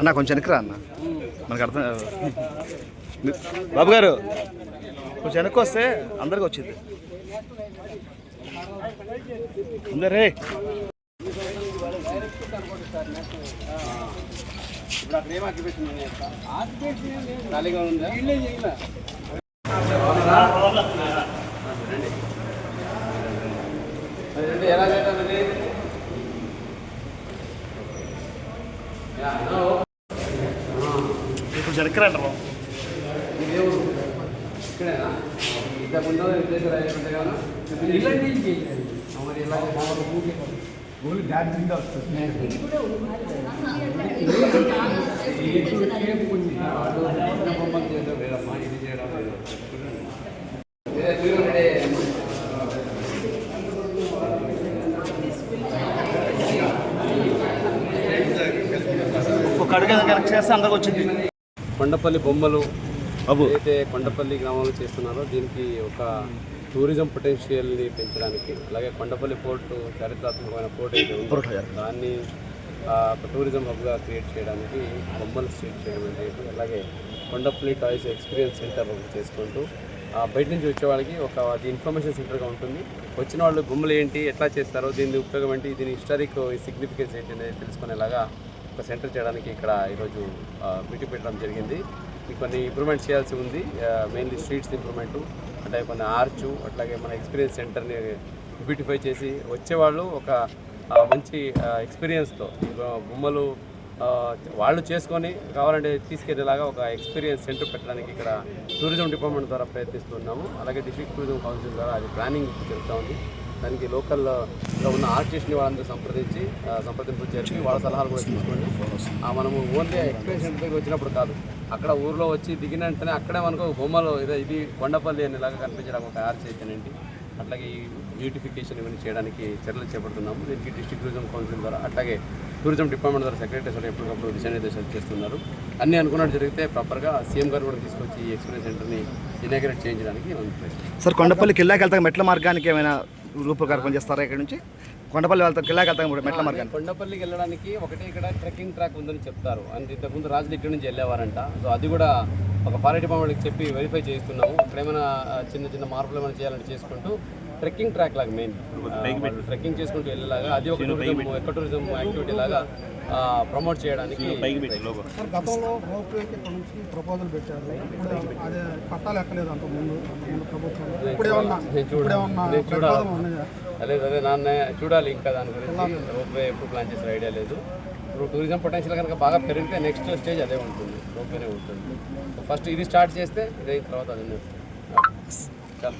అన్న కొంచెం వెనక్కి అన్న. మనకు అర్థం బాబు గారు కొంచెం వెనక్కి వస్తే అందరికి వచ్చింది. అందరే ఖాళీగా ఉందా? కొంచెం వెనక్కి రండి బాబు ఇది ఎవరు ఇక్కడేనా ఇంత ముందు చేశారా ఏమంటే కదా మరి ఎలా బొమ్మలు చేయడం వేరమ్మా ఇది చేయడం లేదు ఇదే చూడండి ఒక అడుగు కనెక్ట్ చేస్తే అందరికి వచ్చింది. కొండపల్లి బొమ్మలు ఏదైతే కొండపల్లి గ్రామంలో చేస్తున్నారో దీనికి ఒక టూరిజం పొటెన్షియల్ని పెంచడానికి అలాగే కొండపల్లి పోర్టు చారిత్రాత్మకమైన పోర్ట్ అయితే. దాన్ని టూరిజం హబ్గా క్రియేట్ చేయడానికి బొమ్మలు స్ట్రీట్ చేయడం అనేది అలాగే కొండపల్లి టాయ్స్ ఎక్స్పీరియన్స్ సెంటర్ ఒకటి చేసుకుంటూ ఆ, బయట నుంచి వచ్చే వాళ్ళకి ఒక అది ఇన్ఫర్మేషన్ సెంటర్గా ఉంటుంది. వచ్చిన వాళ్ళు బొమ్మలు ఏంటి ఎట్లా చేస్తారో దీని ఉపయోగం ఏంటి దీని హిస్టారిక్ సిగ్నిఫికెన్స్ ఏంటి అనేది తెలుసుకునేలాగా ఒక సెంటర్ చేయడానికి ఇక్కడ ఈరోజు మీటింగ్ పెట్టడం జరిగింది. కొన్ని ఇంప్రూవ్మెంట్ చేయాల్సి ఉంది. మెయిన్లీ స్ట్రీట్స్ ఇంప్రూవ్మెంట్ అంటే కొన్ని ఆర్చు అట్లాగే మన ఎక్స్పీరియన్స్ సెంటర్ని బ్యూటిఫై చేసి వచ్చేవాళ్ళు ఒక మంచి ఎక్స్పీరియన్స్తో బొమ్మలు వాళ్ళు చేసుకొని కావాలంటే తీసుకెళ్ళేలాగా ఒక ఎక్స్పీరియన్స్ సెంటర్ పెట్టడానికి ఇక్కడ టూరిజం డిపార్ట్మెంట్ ద్వారా ప్రయత్నిస్తున్నాము. అలాగే డిస్ట్రిక్ట్ టూరిజం కౌన్సిల్ ద్వారా అది ప్లానింగ్ జరుగుతూ ఉంది. దానికి లోకల్లో ఉన్న ఆర్టిస్ట్ని వాళ్ళందరూ సంప్రదించి ఆ, చేసి వాళ్ళ సలహాలు కూడా తీసుకోండి. మనము ఓన్లీ ఎక్స్పీరియన్స్ దగ్గర వచ్చినప్పుడు కాదు అక్కడ ఊర్లో వచ్చి దిగిన వెంటనే అక్కడే మనకు బొమ్మలు ఇదే ఇది కొండపల్లి అనేలాగా కనిపించడానికి ఒక ఆర్చ్ అయితేనండి అట్లాగే ఈ బ్యూటిఫికేషన్ ఇవన్నీ చేయడానికి చర్యలు చేపడుతున్నాము. దీనికి డిస్ట్రిక్ట్ టూరిజం కౌన్సిల్ ద్వారా అట్లాగే టూరిజం డిపార్ట్మెంట్ ద్వారా సెక్రటరీ సార్ ఎప్పటికప్పుడు దిశానిర్దేశాలు చేస్తున్నారు. అన్నీ అనుకున్నట్టు జరిగితే ప్రాపర్గా సీఎం గారు కూడా తీసుకొచ్చి ఈ ఎక్స్పీరియన్స్ సెంటర్ని ఇనాగ్రేట్ చేయించడానికి సార్ కొండపల్లికి వెళ్ళాక వెళ్తాం. మెట్ల మార్గానికి ఏమైనా రూపకల్పన చేస్తారా ఇక్కడ నుంచి? కొండపల్లి వెళ్తాం కిల్లాకి వెళ్తాం కూడా మెట్ల మార్గానికి కొండపల్లికి వెళ్ళడానికి ఒకటే ఇక్కడ ట్రెక్కింగ్ ట్రాక్ ఉందని చెప్తారు. అండ్ ఇంతకుముందు రాజులు ఇక్కడ నుంచి వెళ్ళేవారంట. సో అది కూడా ఒక ఫారెస్ట్ డిపార్ట్మెంట్కి చెప్పి వెరిఫై చేస్తున్నాము ఇక్కడ ఏమైనా చిన్న చిన్న మార్పులు ఏమైనా చేయాలంటే చేసుకుంటూ ట్రెక్కింగ్ ట్రాక్ లాగా మెయిన్ ట్రెక్కింగ్ చేసుకుంటూ వెళ్ళేలాగా అది ఒక టూరిజం ఎక్క టూరిజం యాక్టివిటీ లాగా ప్రమోట్ చేయడానికి సార్ గతంలో ప్రపోజల్ పెట్టారు. ఇప్పుడు అదే పట్టాలు ఎక్కలేదు అంత ముందు ప్రభుత్వం. నాన్న చూడాలి ఇంకా దాని గురించి. రోప్వే ఎప్పుడు ప్లాన్ చేసే ఐడియా లేదు. ఇప్పుడు టూరిజం పొటెన్షియల్ కనుక బాగా పెరిగితే నెక్స్ట్ స్టేజ్ అదే ఉంటుంది రోప్వేనే ఉంటుంది. ఫస్ట్ ఇది స్టార్ట్ చేస్తే ఇదే తర్వాత అదే చాలా